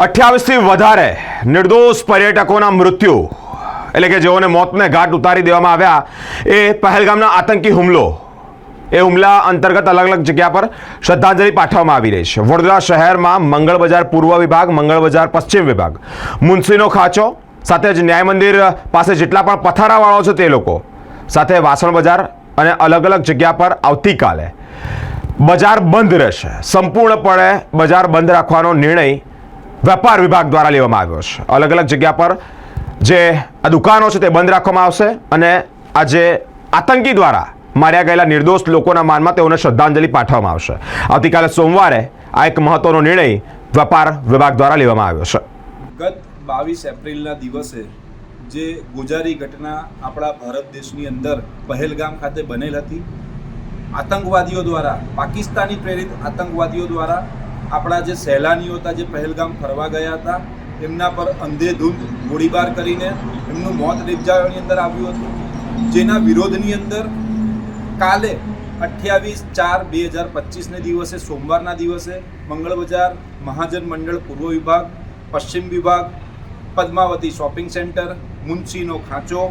અઠ્યાવીસથી વધારે નિર્દોષ પર્યટકોના મૃત્યુ, એટલે કે જેઓને મોતને ઘાટ ઉતારી દેવામાં આવ્યા, એ પહેલગામના આતંકી હુમલો. એ હુમલા અંતર્ગત અલગ અલગ જગ્યા પર શ્રદ્ધાંજલિ પાઠવવામાં આવી રહી છે. વડોદરા શહેરમાં મંગળ બજાર પૂર્વ વિભાગ, મંગળ બજાર પશ્ચિમ વિભાગ. મુનસીનો ખાંચો, સાથે જ ન્યાય મંદિર પાસે જેટલા પણ પથારાવાળો છે તે લોકો, સાથે વાસણ બજાર અને અલગ અલગ જગ્યા પર આવતીકાલે બજાર બંધ રહેશે. સંપૂર્ણપણે બજાર બંધ રાખવાનો નિર્ણય વેપાર વિભાગ દ્વારા લેવામાં આવ્યો છે. અલગ અલગ જગ્યા પર જે આ દુકાનો છે તે બંધ રાખવામાં આવશે અને આ જે આતંકી દ્વારા માર્યા ગયેલા નિર્દોષ લોકોના માનમાં તેઓને શ્રદ્ધાંજલિ પાઠવવામાં આવશે. આવતીકાલે સોમવારે આ એક મહત્વનો નિર્ણય વેપાર વિભાગ દ્વારા લેવામાં આવ્યો છે. ગત બાવીસ એપ્રિલના દિવસે જે ગોજારી ઘટના આપણા ભારત દેશની અંદર પહેલગામ ખાતે બનેલ હતી, આતંકવાદીઓ દ્વારા, પાકિસ્તાની પ્રેરિત આતંકવાદીઓ દ્વારા આપણા જે સહેલાનીઓ હતા, જે પહેલગામ ફરવા ગયા હતા, એમના પર અંધેધૂંધ ગોળીબાર કરીને એમનું મોત નિપજાવવાની અંદર આવ્યું હતું. જેના વિરોધની અંદર કાલે અઠ્યાવીસ ચાર બે હજાર પચીસને દિવસે, સોમવારના દિવસે મંગળ બજાર, મહાજન મંડળ, પૂર્વ વિભાગ, પશ્ચિમ વિભાગ, પદ્માવતી શોપિંગ સેન્ટર, મુનશીનો ખાંચો,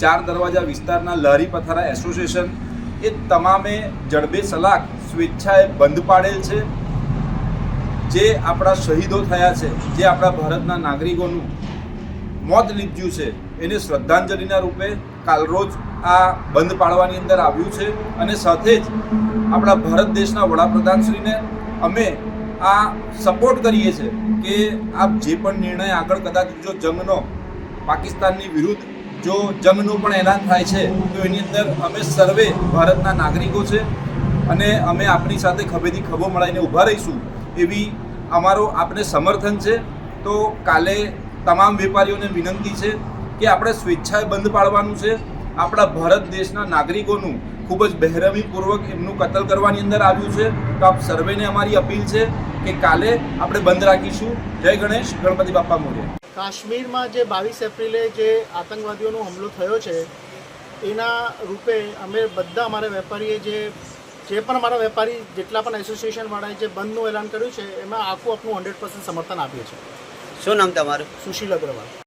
ચાર દરવાજા વિસ્તારના લહેરી પથારા એસોસિએશન, એ તમામે જડબે સલાક સ્વેચ્છાએ બંધ પાડેલ છે. જે આપણા શહીદો થયા છે, જે આપણા ભારતના નાગરિકોનું મોત નીપજ્યું છે, એને શ્રદ્ધાંજલિના રૂપે કાલરોજ આ બંધ પાડવાની અંદર આવ્યું છે અને સાથે જ આપણા ભારત દેશના વડાપ્રધાનશ્રીને અમે આ સપોર્ટ કરીએ છીએ કે આપ જે પણ નિર્ણય આગળ કદાચ જો જંગનો, પાકિસ્તાનની વિરુદ્ધ જો જંગનું પણ એલાન થાય છે, તો એની અંદર અમે સર્વે ભારતના નાગરિકો છે અને અમે આપણી સાથે ખભેથી ખભો મળાઈને ઊભા રહીશું. એવી અમારો આપને સમર્થન છે. તો કાલે તમામ વેપારીઓને વિનંતી છે કે આપણે સ્વેચ્છાએ બંધ પાડવાનું છે. આપણા ભારત દેશના નાગરિકોનું ખૂબ જ બહેરમીપૂર્વક એમનું કતલ કરવાની અંદર આવ્યું છે. તો આપ સર્વેને અમારી અપીલ છે કે કાલે આપણે બંધ રાખીશું. જય ગણેશ, ગણપતિ બાપા મોર્ય. કાશ્મીરમાં જે બાવીસ એપ્રિલે જે આતંકવાદીઓનો હુમલો થયો છે, એના રૂપે અમે બધા, અમારા વેપારીએ જે જે પણ અમારા વેપારી જેટલા પણ એસોસિએશનવાળાએ જે બંધનું એલાન કર્યું છે એમાં આખું આપણું હંડ્રેડ પર્સન્ટ સમર્થન આપીએ છીએ. શું નામ તમારું? સુશીલ અગ્રવાલ.